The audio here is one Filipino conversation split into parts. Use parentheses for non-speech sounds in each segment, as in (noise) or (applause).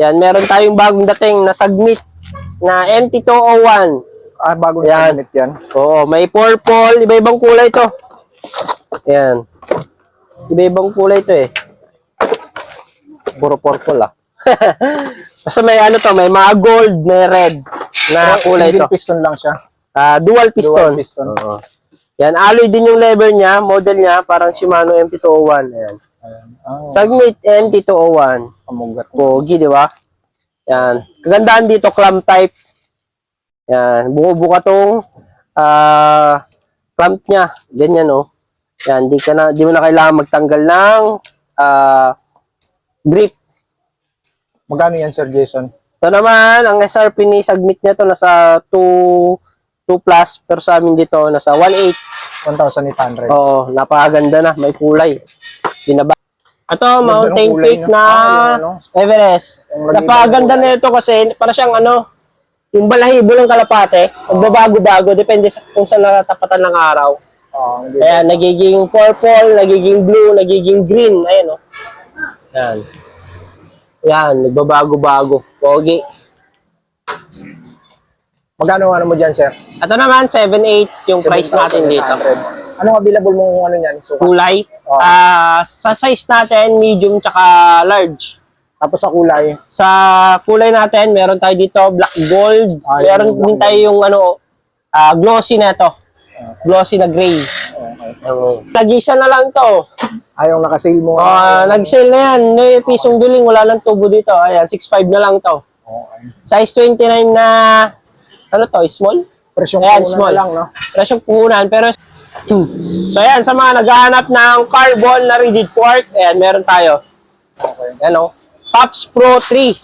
Yan, meron tayong bagong dating na submit na MT201. Ah, bago Yan. na submit yan. Oo, may purple, iba-ibang kulay to. Yan. Iba-ibang kulay to eh. Puro purple ah. (laughs) Basta may ano to, may mga gold, may red na Pero kulay to. Single piston lang siya. Ah, dual piston. Dual piston. Oo. Yan, alloy din yung lever niya, model niya, parang Shimano MT201. Ayan. Ayan. Ah, Sagmit MT201. Kamugat. Pogi, di ba? Yan. Kagandahan dito, clamp type. Yan. Buka-buka tong ah clamp niya. Ganyan, oh. Yan. Di, ka na, di mo na kailangan magtanggal ng ah grip. Magkano yan, Sir Jason? Ito naman, ang SRP ni Sagmit niya to nasa 2 2 plus pero sa amin dito nasa 1.8 1,800. Oo, napakaganda na, may kulay. Binaba. Ito, Mountain Peak na Ah, ano. Everest. Yung lagi Napakaganda ng na ito kasi para siyang ano, yung balahibo ng kalapate, magbabago-bago, depende sa kung saan nakatapatan ng araw. Ah, hindi. Ayan, nagiging purple, nagiging blue, nagiging green. Ayan, oh. Yan. Yan, nagbabago-bago. Pogi. Magkano ano mo dyan, Sir? Ito naman, 7.8 yung price natin dito. 7,800. Anong available mo kung ano yan? Sukat. Kulay. Oh. Ah, sa size natin, medium tsaka large. Tapos sa kulay. Sa kulay natin, meron tayo dito black gold. Ah, meron black din tayo yung ano, ah, glossy na to. Glossy na gray. Okay. Nag-isa na lang to. Ayaw nakasale mo. Ah, nag-sale na yan. May pisong biling, wala nang tubo dito. Ayan, 6.5 na lang to. Okay. Size 29 na, ano to, small? Presyong Ayan, kuna small. lang, no? Presyong puhunan, pero So ayan, sa mga naghahanap ng carbon na rigid fork, ayan, meron tayo. Okay. Ano? Pops Pro 3.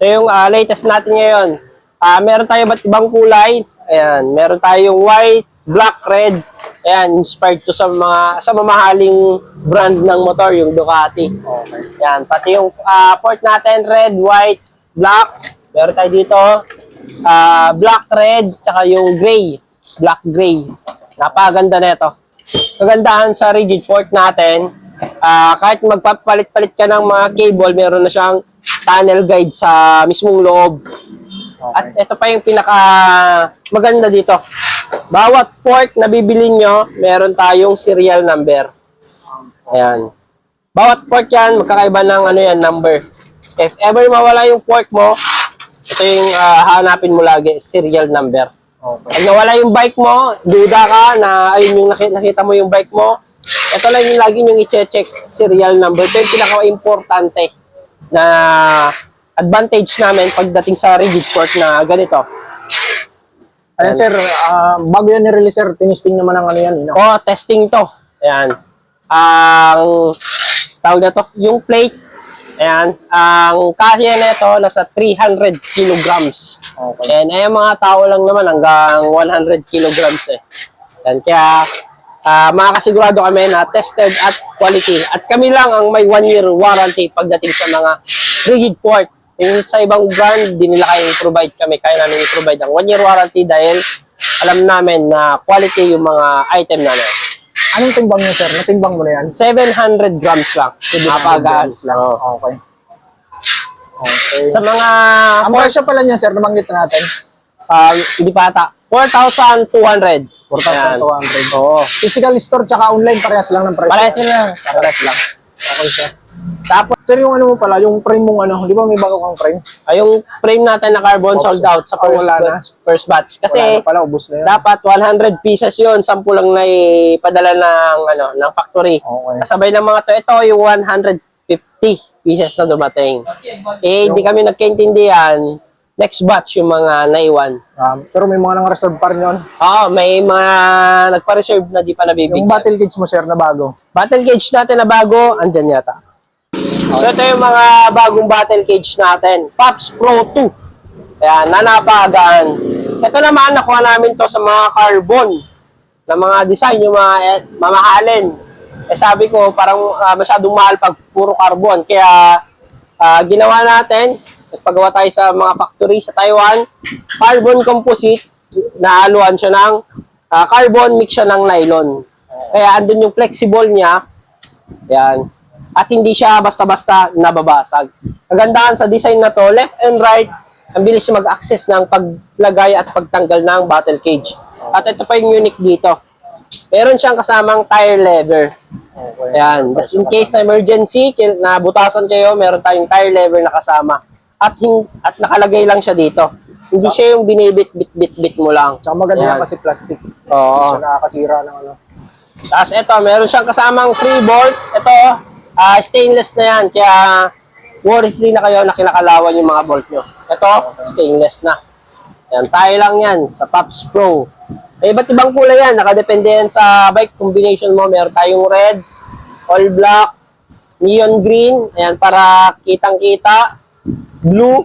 Ito yung ah, latest natin ngayon. Ah, meron tayo ba't ibang kulay? Ayan, meron tayong white, black, red. Ayan, inspired to sa mga sa mamahaling brand ng motor, yung Ducati. Okay. Ayan, pati yung ah, port natin, red, white, black. Meron tayo dito, ah, black, red, tsaka yung gray. Black, gray. Napakaganda na ito. Kagandahan sa rigid fork natin, ah, kahit magpapalit-palit ka ng mga cable, meron na siyang tunnel guide sa mismong loob. At ito pa yung pinaka maganda dito. Bawat fork na bibili nyo, meron tayong serial number. Ayan. Bawat fork yan, magkakaiba ng ano yan, number. If ever mawala yung fork mo, ito yung ah, hanapin mo lagi, serial number. Okay. Pag nawala yung bike mo, duda ka na ayun yung nakita, nakita mo yung bike mo, ito lang yung lagi yung i-check, serial number. Ito yung pinaka-importante na advantage namin pagdating sa rigid fork na ganito. Ayan, Sir. ah, bago yan ni-release, Sir, tinisting naman ang ano yan. eh, no? O, testing to. Ayan. Ang tawag na to, yung plate, ayan, ang kaya nito nasa 300 kilograms. Okay. And eh, mga tao lang naman hanggang 100 kilograms eh. Yan, kaya ah makakasigurado kami na tested at quality. At kami lang ang may one year warranty pagdating sa mga rigid port. Yung sa ibang brand, di nila kayang provide kami. Kaya namin i-provide ang one year warranty dahil alam namin na quality yung mga item namin. Anong timbang niya, Sir? Natimbang mo na yan? 700 grams lang. Napagaan. lang. Oo. Okay. Okay. Sa mga ang presyo pala niya, Sir, nabanggit na natin. uh, hindi pa ata, 4,200. 4,200. Oo. Physical store tsaka online, parehas lang ng presyo. Parehas sila. Parehas lang. Okay, Sir. Tapos, Sir, yung ano mo pala, yung frame mong ano, di ba may bago kang frame? Ay, yung frame natin na carbon Oh, sold out sa ah, first, wala na. first batch. Wala Kasi na pala, ubos na yun. dapat 100 pieces yun, 10 lang na ipadala ng, ano, ng factory. Okay. Kasabay ng mga to, ito yung 150 pieces na dumating. Eh, hindi kami nagkaintindihan. Next batch yung mga naiwan. Um, pero may mga nang reserve pa rin yun. Oo, may mga nagpa-reserve na di pa Yung nabibigyan. battle cage mo, Sir, na bago. Battle cage natin na bago, andyan yata. So ito yung mga bagong battle cage natin. Pops Pro 2. Ayan, nanapagaan. Ito naman, nakuha namin to sa mga carbon na mga design, yung mga eh, mamahalin. Eh sabi ko, parang ah, masyadong mahal pag puro carbon. Kaya ah, ginawa natin, nagpagawa tayo sa mga factory sa Taiwan, carbon composite, naaluan siya ng ah, carbon, mix siya ng nylon. Kaya andun yung flexible niya, yan. At hindi siya basta-basta nababasag. Kagandahan sa design na to, left and right, ang bilis mag-access ng paglagay at pagtanggal ng bottle cage. At ito pa yung unique dito. Meron siyang kasamang tire lever. Okay. Ayan. Just in case na emergency, kin- nabutasan kayo, meron tayong tire lever na kasama. At, at nakalagay lang siya dito. Hindi siya yung binibit-bit-bit-bit mo lang. Tsaka maganda yan kasi plastic. Hindi Oo. siya nakakasira ng ano. Tapos ito, meron siyang kasamang free bolt. Ito, ah, stainless na yan. Kaya worry free na kayo na kinakalawan yung mga bolt nyo. Ito, stainless na. Yan, tayo lang yan sa Pops Pro. May iba't ibang kulay yan. Nakadepende yan sa bike combination mo. Meron tayong red, all black, neon green. Ayan, para kitang-kita. Blue,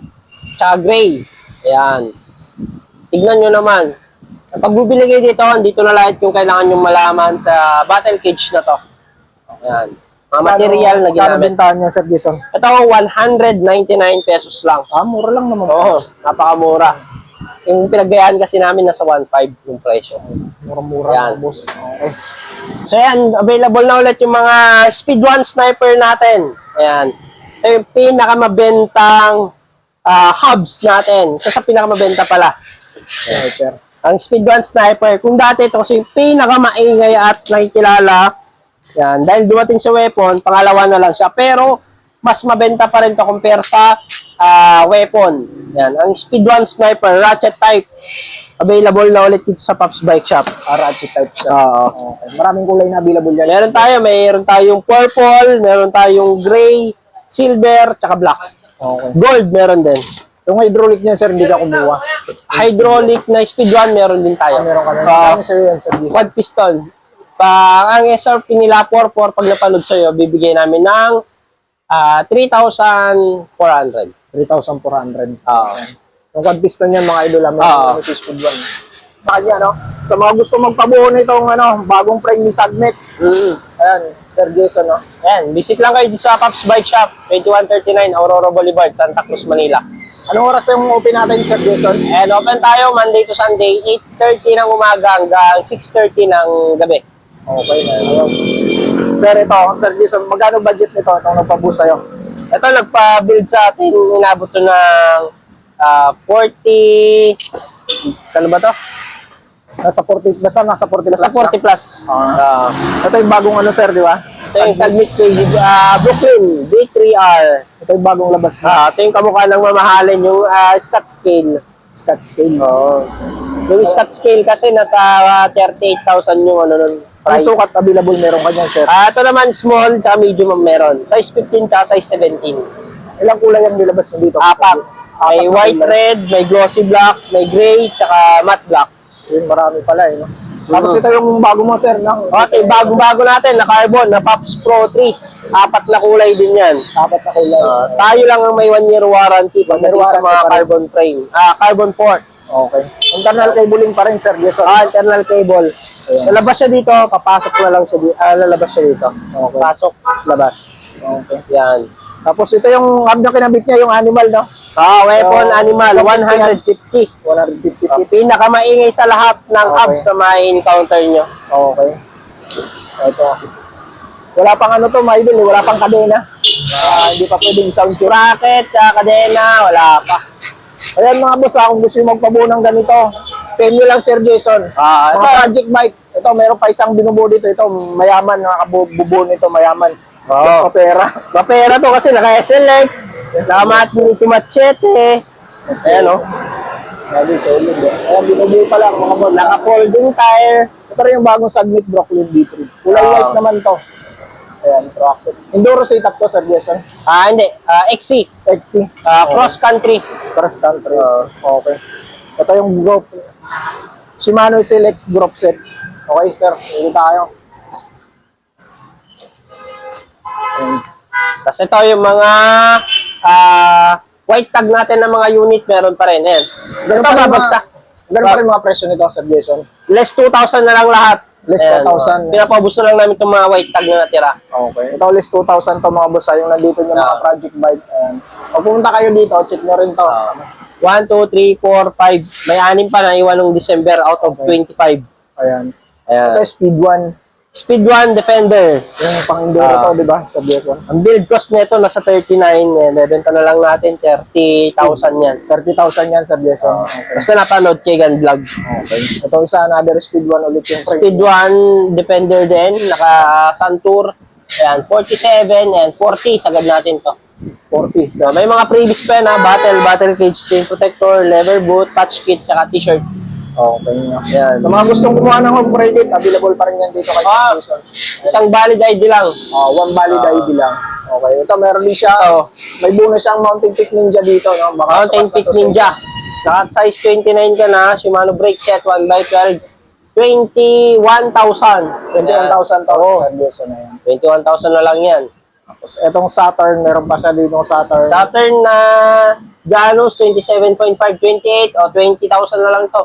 tsaka gray. Ayan. Tignan nyo naman. Pag bubili dito, dito na lahat yung kailangan nyo malaman sa battle cage na to. Ayan. Mga material na ginamit. bentahan niya, Sir Jason? Ito, 199 pesos lang. Ah, mura lang naman. Oo, napakamura. Yung pinagbayaan kasi namin nasa 1.5 yung presyo. Mura-mura, Yan. boss. Okay. So yan, available na ulit yung mga Speed 1 sniper natin. Ayan. Ito yung pinakamabentang ah, hubs natin. Isa sa pinakamabenta pala. Sniper. Ang Speed 1 Sniper, kung dati ito kasi yung pinakamaingay at nakikilala, yan, dahil dumating sa weapon, pangalawa na lang siya. Pero, mas mabenta pa rin to compare sa ah, weapon. Yan, ang Speed 1 Sniper, ratchet type, available na ulit dito sa Pops Bike Shop. Ah, ratchet type siya. Oo. Okay. Maraming kulay na available yan. Meron tayo, mayroon tayong purple, meron tayong gray, silver, tsaka black. Okay. Gold meron din. Yung hydraulic niya, sir, hindi ka kumuha. Hydraulic na Speed 1 meron din tayo. Ah, meron ka na. Jason? quad piston. Pa, ang SRP nila 44 pag napanood sa'yo, bibigay namin ng ah 3,400. 3,400. Oo. Yung quad piston yan, mga idol, Oo. ano si Speed 1. Kanya, no? Sa mga gusto magpabuo nitong ano, bagong frame ni Sagnet. Mm. Ayan, Sir Jason, no? Ayan, visit lang kayo sa Pops Bike Shop, 2139 Aurora Boulevard, Santa Cruz, Manila. Anong oras yung open natin, Sir Jason? And open tayo Monday to Sunday, 8.30 ng umaga hanggang 6.30 ng gabi. Okay na. Ayun. Sir, ito, Sir Jason, magkano budget nito itong nagpabuo sa'yo? Ito, nagpa-build sa atin, inabot to ng ah, 40... Ano ba to? Nasa 40, basta nasa 40 plus. Nasa 40 plus. Ah. Ah. Ito yung bagong ano, sir, di ba? Ito yung Submit Crazy, ah, Brooklyn, B3R. Ito yung bagong labas na. Ah, ito yung kamukha ng mamahalin, yung ah, Scott Scale. Scott scale. Oo. Yung Scott Scale kasi nasa ah, 38,000 yung ano nun. Ang sukat available meron ka dyan, sir. Ah, ito naman small, tsaka medium ang meron. Size 15 tsaka size 17. Ilang kulay ang nilabas dito? Apat. May na white, kulay. red, may glossy black, may gray, tsaka matte black. Yun, marami pala, eh, no? Tapos Mhm. ito yung bago mo, sir, ng... Okay, bago-bago natin na carbon, na Pops Pro 3. Apat na kulay din yan. Apat na kulay. Ah, tayo lang ang may one year warranty year sa mga carbon frame. Ah, carbon fork. Okay. Internal cabling pa rin, sir, Jason. Ah, internal cable. Ayan. Lalabas siya dito, papasok na lang siya dito. Ah, lalabas siya dito. Okay. Pasok, labas. Okay. Yan. Tapos ito yung hub na kinabit niya, yung animal, no? Ah, weapon Oh, animal, 150. 150 Ah, pinakamaingay sa lahat ng Okay. hubs na ma-encounter nyo. Okay. Ito. Wala pang ano to, idol, eh, wala pang kadena. Ah, hindi pa pwedeng sound. Bracket, tsaka kadena, wala pa. Ayan mga boss, ah, kung gusto nyo magpabuo ng ganito, PM nyo lang Sir Jason. Ah, Mga ito. project bike, ito, meron pa isang binubuo dito. Ito, mayaman, nakabubuo nito, mayaman. Oo. Papera. Mapera to kasi naka-SLX, naka-Machete, Machete. Ayan o. Lagi solid. Eh. Ayan, binubuo pa lang mga boss. Naka-folding tire. Ito rin yung bagong Submit Brooklyn B3. Kulay white naman to. Ayan, traction. Enduro setup to, Sir Jason. Ah, hindi. Ah, XC. XC. Ah, cross country. Cross country. Ah. okay. Ito yung group. Shimano SLX group set. Okay, sir. Hindi tayo. Ayan. Tapos ito yung mga ah, white tag natin ng mga unit, meron pa rin. Ayan. Ganun Ito pa rin mga, babagsak. ganun pa rin mga presyo nito, Sir Jason. Less 2,000 na lang lahat. Less Ayan, 2,000. oh. Pinapabus na lang namin itong mga white tag na natira. Okay. Ito list 2,000 to mga boss. ah, Yung nandito yung mga Ah. project bike. Ayan. Pag pumunta kayo dito, check nyo rin to. 1, 2, 3, 4, 5. May anim pa na iwan ng December out of 25. Ayan. Ayan. Ito speed 1. Speed 1 Defender. Yung pang-enduro Ah. to, di ba? Sa BS1. Ang build cost nito nasa 39. Eh, bebenta na lang natin 30,000 yan. 30,000 yan sa BS1. Ah. Okay. Basta napanood kay Gun Vlog. Okay. Ito isa, another speed 1 ulit yung frame. Speed 1 Defender din. Naka Santur. Ayan, 47 and 40. Sagad natin to. 40. So, may mga previous pa na battle, battle cage, chain protector, leather boot, patch kit, tsaka t-shirt. Okay. Ayan. Sa mga gustong kumuha ng home credit, available pa rin yan dito kay Ah. Jason. Isang valid ID lang. Oh, one valid Ah. ID lang. Okay. Ito, meron din siya. Oh. May bonus siyang Mountain Peak Ninja dito. No? Baka Mountain Peak Ninja. Naka size 29 ka na, Shimano brake set 1x12. 21,000. 21,000 to. Sam Jason na yan. 21,000 na lang yan. Tapos, Itong Saturn, meron pa siya dito Saturn. Saturn na Janus 27.528 o 20,000 na lang to.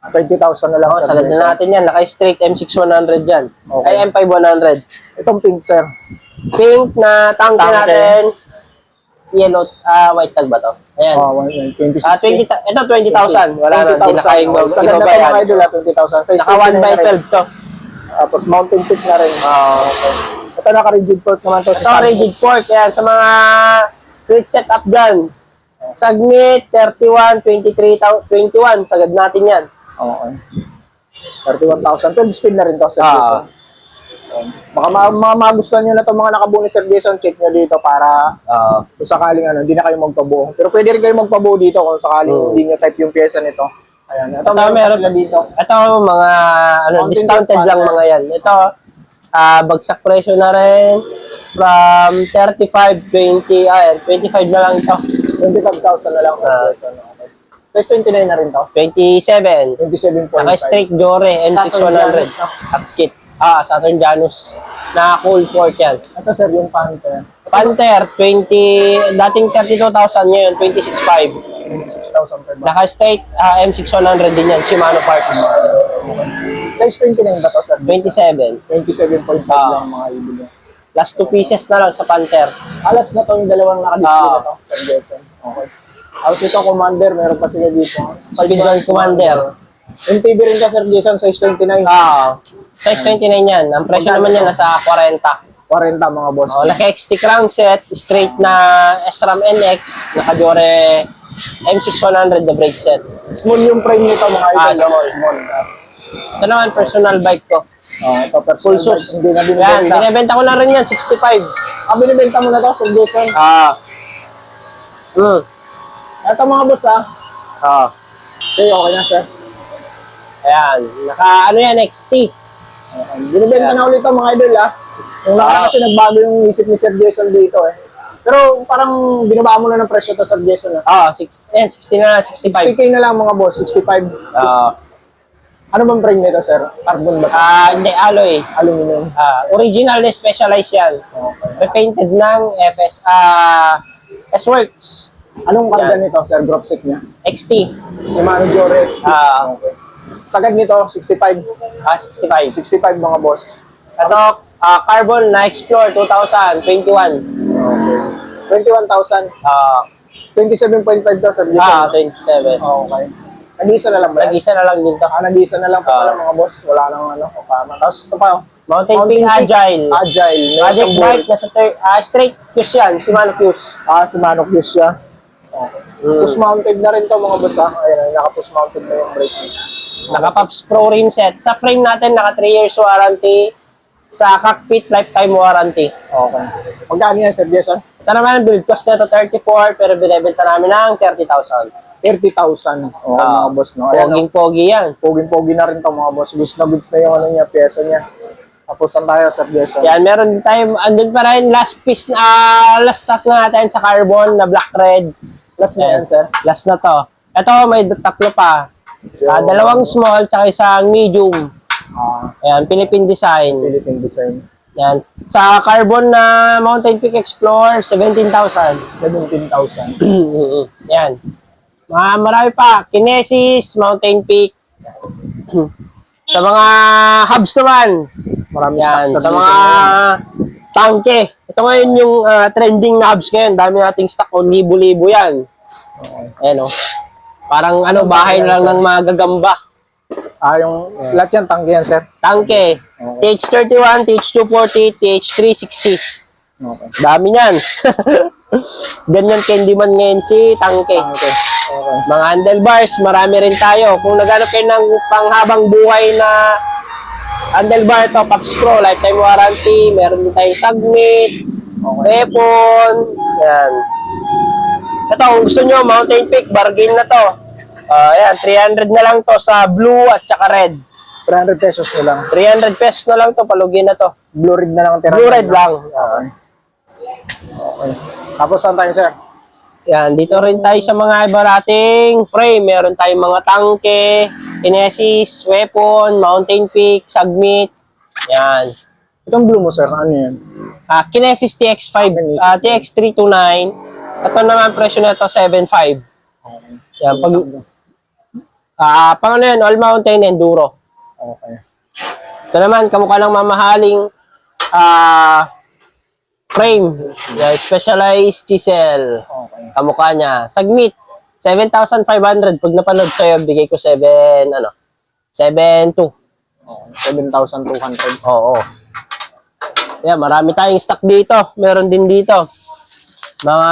20,000 na lang. Oh, sagad na natin yan. Naka-straight M6100 yan. Okay. Ay, M5100. Itong pink, sir. Pink na Tanke. natin. Yellow, ah, white tag ba to? Ayan. Oh, 26. Ah, 20, ta- ito 20,000. Wala na, hindi na kayang mag Sa ganda mga idol, ah, 20,000. Size Naka 1 by 29 na rin. 12 to. Tapos mountain peak na rin. Ah, Ito naka-rigid port naman to. Ito, rigid fork. Yan, sa mga quick setup dyan. Sagmit, 31, 23, tau- 21. Sagad natin yan. Okay. 31,000. 12 speed na rin to, Sir Ah. Jason. Baka ma- mga magustuhan nyo na to mga nakabuni Sir Jason, check nyo dito para Ah. kung sakaling ano, hindi na kayo magpabuo. Pero pwede rin kayo magpabuo dito kung sakaling Hmm. hindi nyo type yung pyesa nito. Ayan. Ito, Ito, meron, sila dito. Ito, mga ano, Mountain discounted Dew lang Partner. mga yan. Ito, ah bagsak presyo na rin. From 35, 20, ayan, 25 na lang ito. 25,000 na lang Sir Ah. Jason. Size 29 na rin to. 27. 27.5. Naka-straight Jore, M6100. Janus, no? At kit. Ah, Saturn Janus. Na cool port yan. Ito sir, yung Panther. Panther, 20, dating 32,000 ngayon, 26,500. 26,000 per bag. Naka-straight ah, M600 din yan, Shimano parts. Size 29 ba to sir? 27. 27.5 Ah. lang mga ibig. Last two pieces na lang sa Panther. Alas na to yung dalawang naka-display Ah. na to sa Jason. Okay. Tapos ito, Commander, meron pa sila dito. Speed Gun Commander. MTB rin ka, Sir Jason, size 29. Ah, size 29 yan. Ang presyo naman yan nasa 40. 40 mga boss. Oh, naka-XT crown set, straight na SRAM NX, naka-Jore M6100 the brake set. Small yung frame nito, mga idol. Ah, small. small. Ito naman, personal bike ko. Oh, ito, Full personal sus. bike. Hindi na Yan, binibenta. binibenta ko na rin yan, 65. Ah, binibenta mo na to, Sir Jason. Ah. Hmm. Ito mga boss, ah. Ah. Okay, okay na, sir. Ayan. Naka, ano yan, XT. Okay. Binibenta na ulit to, mga idol, ah. Yung Ah. naka kasi nagbago yung isip ni Sir Jason dito, eh. Pero parang binabaan mo na ng presyo to, Sir Jason, ah. Ah, 6, eh, 60 na lang, 65. 60k na lang mga boss, 65. Ah, Ano bang frame nito, sir? Carbon ba? ah, hindi, alloy. Aluminum. Ah, original na specialized yan. Okay. Repainted ng FS, ah, S-Works. Anong karga nito, sir? Drop set niya? XT. Shimano Jore XT. Ah. Okay. Sagad nito, 65. Ah, 65. 65 mga boss. Ito, ah, Carbon na Explore 2021. Okay. 21,000. Ah, 27.5 to, sir. ah, Jason. 27. Okay. Nag-isa na lang ba? yan? Nag-isa na lang din to. Ah, nag-isa na lang pa pala Ah. mga boss. Wala nang ano, kapama. Tapos ito pa, oh. Mountain Peak Agile. Agile. May Magic isang Bike, board. nasa thir- ah, straight Qs yan, Shimano Qs. Ah, si Manok Yus siya. Okay. Mm. Push mounted na rin to mga boss ha. Ayan, naka-push mounted na yung brake. Naka-Pops Pro rim set. Sa frame natin, naka 3 years warranty. Sa cockpit, lifetime warranty. Okay. Magkano yan, Sir Jason? Ito naman, build cost nito 34, pero binibenta namin ng 30,000. 30,000. Oo, Ah, mga boss, no? Ayan? Poging-pogi yan. Poging-pogi na rin to mga boss. Goods na goods na yung ano niya, pyesa niya. Tapos saan tayo, Sir Jason? Yan, meron din tayo, andun pa rin, last piece, na ah, last stock na natin sa carbon na black red. Last na yan, sir. Last na to. Ito, may tatlo pa. Ah, dalawang small, tsaka isang medium. Ah, Ayan, Philippine design. Philippine design. Yan. Sa carbon na Mountain Peak Explorer, 17,000. 17,000. Mm, Yan. Mga marami pa. Kinesis, Mountain Peak. (clears throat) sa mga hubs naman. Marami Yan. stock, Sir Sa Jason. mga tangke. Ito ngayon yung ah, trending na hubs ngayon. Dami nating stock. O, libo-libo yan. Ayan o. Parang ano, bahay na lang ng mga gagamba. Ah, yung lahat yan, tangke yan, sir. Tangke. TH31, TH240, TH360. Okay. Dami niyan. (laughs) Ganyan Candyman ngayon si Tangke. Tangke. Okay. Mga handlebars, marami rin tayo. Kung naghanap kayo ng panghabang buhay na handlebar to, Pops Pro, lifetime warranty, meron din tayong submit, weapon, yan. Ito, kung gusto nyo, Mountain Peak, bargain na to. Ah, yan, 300 na lang to sa blue at saka red. 300 pesos na lang. 300 pesos na lang to, palugin na to. Blue red na lang ang tira. Blue red lang. Okay. Okay. Tapos saan tayo, sir? Yan, dito rin tayo sa mga iba nating frame. Meron tayong mga tangke, kinesis, weapon, mountain peak, submit. Yan. Itong blue mo, sir, ano yan? Ah, kinesis TX5, Kinesis ah, TX329. Ito naman presyo na ito 75. Yan, pag Ah, pang ano yan, all mountain enduro. Okay. Ito naman, kamukha ng mamahaling ah frame. Yan, specialized chisel. Okay. kamukha niya. Sagmit, 7,500. Pag napanood sa'yo, bigay ko 7, ano, 7,200. okay. 7,200. Oo. Yeah, marami tayong stock dito. Meron din dito. Mga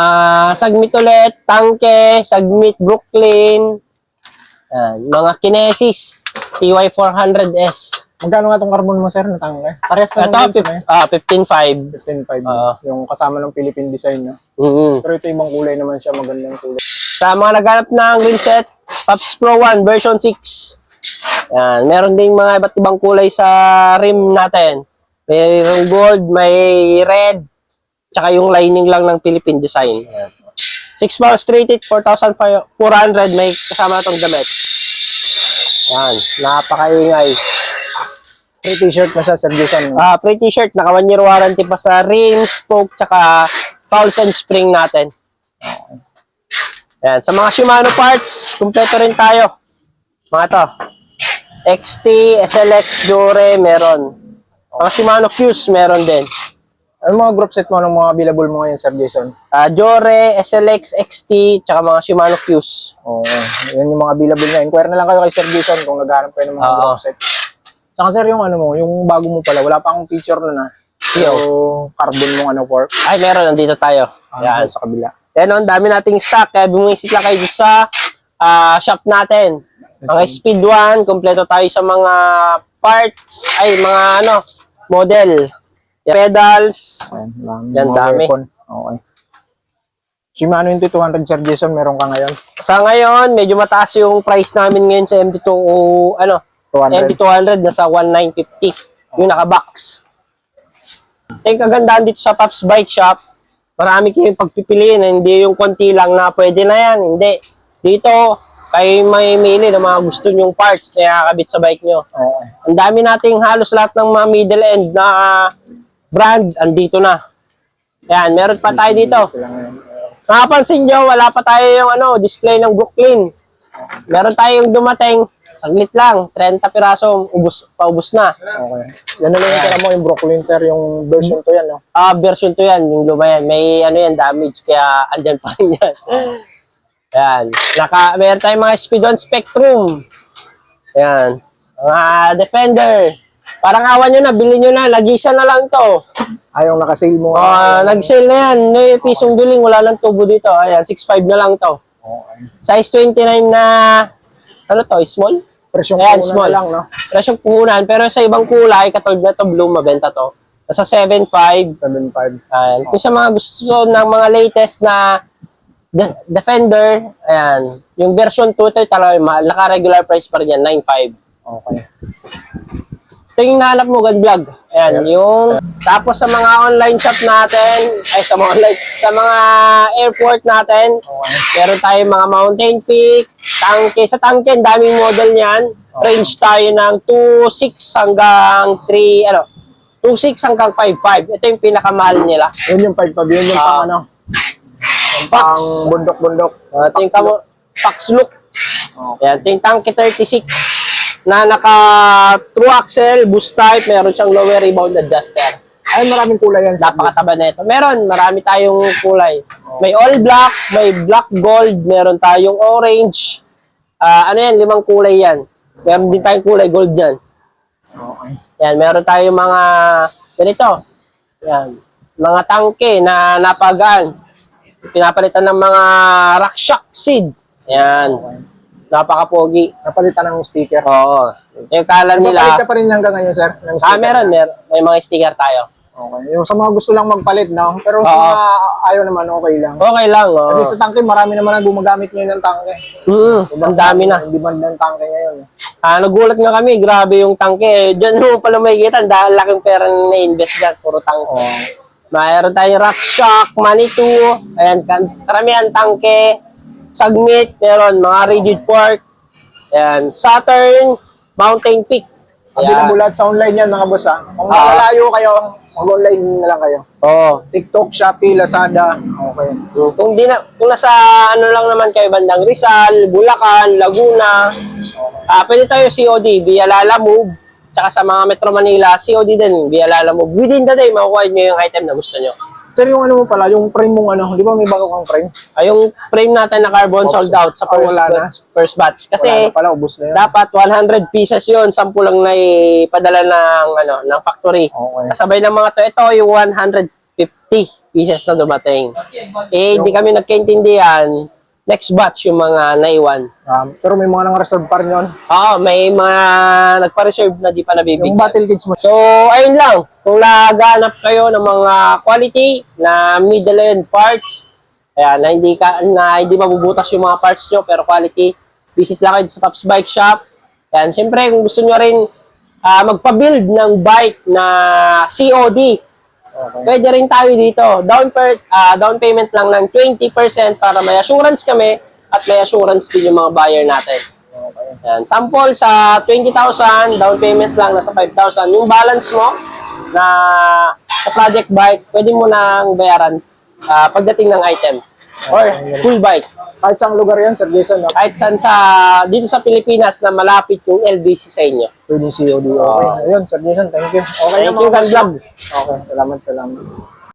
sagmit ulit, tangke, sagmit Brooklyn, yan, mga kinesis, TY400S. Magkano nga itong carbon mo, sir, na tangke? Parehas na Ito, pip, eh. ah, 15.5. 15.5. Oo. Yung kasama ng Philippine design, no? mm Pero ito ibang kulay naman siya, magandang kulay. Sa mga naghanap ng green set, Pops Pro 1 version 6. Yan, meron ding mga iba't ibang kulay sa rim natin. Mayroong gold, may red, tsaka yung lining lang ng Philippine design. Yan. 6 bar straight it, 4,400, may kasama na tong damit. Yan, napakaingay. Free t-shirt na siya, Sir Jason. Ah, free t-shirt, naka 1 year warranty pa sa rim, spoke, tsaka fouls and spring natin. Yan, sa mga Shimano parts, kumpleto rin tayo. Mga to. XT, SLX, Jore, meron. Mga Shimano Fuse, meron din. Ano mga group set mo ng mga available mo ngayon, Sir Jason? Ah, Jore, SLX, XT, tsaka mga Shimano Fuse. Oo. yan yung mga available na. Inquire na lang kayo kay Sir Jason kung naghahanap kayo ng mga Oo. group set. Saka sir, yung ano mo, yung bago mo pala, wala pa akong picture na na. So, carbon mong ano for. Ay, meron, nandito tayo. Yan. Yan. Sa kabila. Yan, ang dami nating stock. Kaya bumisit lang kayo sa ah, shop natin. Mga Speed 1, kompleto tayo sa mga parts, ay mga ano, model. Yan, pedals. Ayan, Yan, dami. weapon. Okay. Shimano yung 200 Sir Jason, meron ka ngayon. Sa ngayon, medyo mataas yung price namin ngayon sa MT2 o ano, 200. MT200 nasa 1950. Yung naka-box. Yung kagandahan dito sa Pops Bike Shop, marami kayong pagpipiliin. Hindi yung konti lang na pwede na yan. Hindi. Dito, kayo may mili ng mga gusto nyong parts na nakakabit sa bike nyo. Oo. Ang dami nating halos lahat ng mga middle end na brand, andito na. Yan, meron pa tayo dito. Nakapansin nyo, wala pa tayo yung ano, display ng Brooklyn. Meron tayong dumating, saglit lang, 30 piraso, ubus, paubos na. Okay. Yan na lang yung tira mo, yung Brooklyn, sir, yung version to yan, no? Ah, version to yan, yung luma yan. May ano yan, damage, kaya andyan pa rin yan. (laughs) yan. Naka, meron tayong mga speed on spectrum. Yan. Mga defender. Parang awan nyo na, bilhin nyo na, lagisa na lang to. Ayaw nakasale mo. Ah, nag-sale na yan. May pisong billing, wala lang tubo dito. Ayan, 6.5 na lang to. Okay. Size 29 na, ano to, small? Presyong Ayan, kuna small. lang, no? Presyong puhunan. Pero sa ibang kulay, katulad na to, blue, mabenta to. Nasa 7.5. 7.5. Ayan. Kung sa mga gusto ng mga latest na de- Defender, ayan. Yung version 2, ito talaga yung mahal. Naka-regular price pa rin yan, 9.5. Okay. Ito yung nahanap mo, God Vlog. Ayan, yung... Tapos sa mga online shop natin, ay sa mga online, sa mga airport natin, meron tayong mga mountain peak, tangke. Sa tangke, ang daming model niyan. Range tayo ng 2.6 hanggang 3, ano, 2.6 hanggang 5.5. Ito yung pinakamahal nila. Yun yung 5 yun yung Ah. pang ano? Yung Fox. Pang bundok-bundok. Uh, ito yung Fox look. Ayan, ito yung Tanke 36 na naka true axle, boost type, meron siyang lower rebound adjuster. Ay, maraming kulay yan. Napakataba na ito. Meron, marami tayong kulay. May all black, may black gold, meron tayong orange. Ah, ano yan, limang kulay yan. Meron din tayong kulay gold dyan. Okay. Yan, meron tayong mga ganito. Yan. Mga tangke na napagaan. Pinapalitan ng mga Raksha seed. Yan. Napaka-pogi. Napalitan ng sticker. Oo. Yung kalan Nila, ka pa rin hanggang ngayon, sir? Ng sticker? Ah, meron, meron. May mga sticker tayo. Okay. Yung sa mga gusto lang magpalit, no? Pero sa Oo. mga ayaw naman, okay lang. Okay lang, oh. Kasi sa tangke, marami naman ang gumagamit ngayon ng tangke. Mm, ang dami na. Ang demand ng tangke ngayon. Ah, nagulat nga kami, grabe yung tangke. Eh, Diyan mo pala makikita, dahil laking pera na na-invest dyan, puro tangke. Oh. Mayroon tayong Rockshock, Manitou, ayan, kan- karamihan tangke, Sagmit, meron mga rigid fork, ayan, Saturn, Mountain Peak. Available lahat sa online yan, mga boss, ha? Kung Ah. malayo kayo, mag-online na lang kayo. Oo. TikTok, Shopee, Lazada. Okay. Kung di na, kung nasa ano lang naman kayo bandang Rizal, Bulacan, Laguna, ah pwede tayo COD via Lala Move, tsaka sa mga Metro Manila, COD din via Lala Move. Within the day, makukuha nyo yung item na gusto nyo. Sir, yung ano mo pala, yung frame mong ano, di ba may bago kang frame? Ay, yung frame natin na carbon sold out sa Ah, first, wala na? batch, first batch. Wala Kasi na pala, ubos na yun. dapat 100 pieces yun, 10 lang na ipadala ng, ano, ng factory. Okay. Kasabay ng mga to, ito yung 150 pieces na dumating. Eh, hindi kami nagkaintindihan. Next batch yung mga naiwan. Um, pero may mga nang reserve pa rin yun. Oo, may mga nagpa-reserve na di pa Yung nabibigyan. battle kits mo. So, ayun lang. Kung naghanap kayo ng mga quality na middle end parts, ayan, na hindi ka na hindi mabubutas yung mga parts nyo pero quality, visit lang kayo sa Pops Bike Shop. Ayan, syempre kung gusto nyo rin ah, magpa-build ng bike na COD, Okay. pwede rin tayo dito. Down per ah, down payment lang ng 20% para may assurance kami at may assurance din yung mga buyer natin. Okay. Yan. Sample sa 20,000, down payment lang nasa 5,000. Yung balance mo na sa project bike, pwede mo nang bayaran ah, pagdating ng item or full bike. Kahit saang lugar yan, Sir Jason, no? Kahit saan sa dito sa Pilipinas na malapit yung LBC sa inyo. Pwede COD. Okay. Ayun, Sir Jason, thank you. Okay Thank you. Vlog. Okay, salamat, salamat.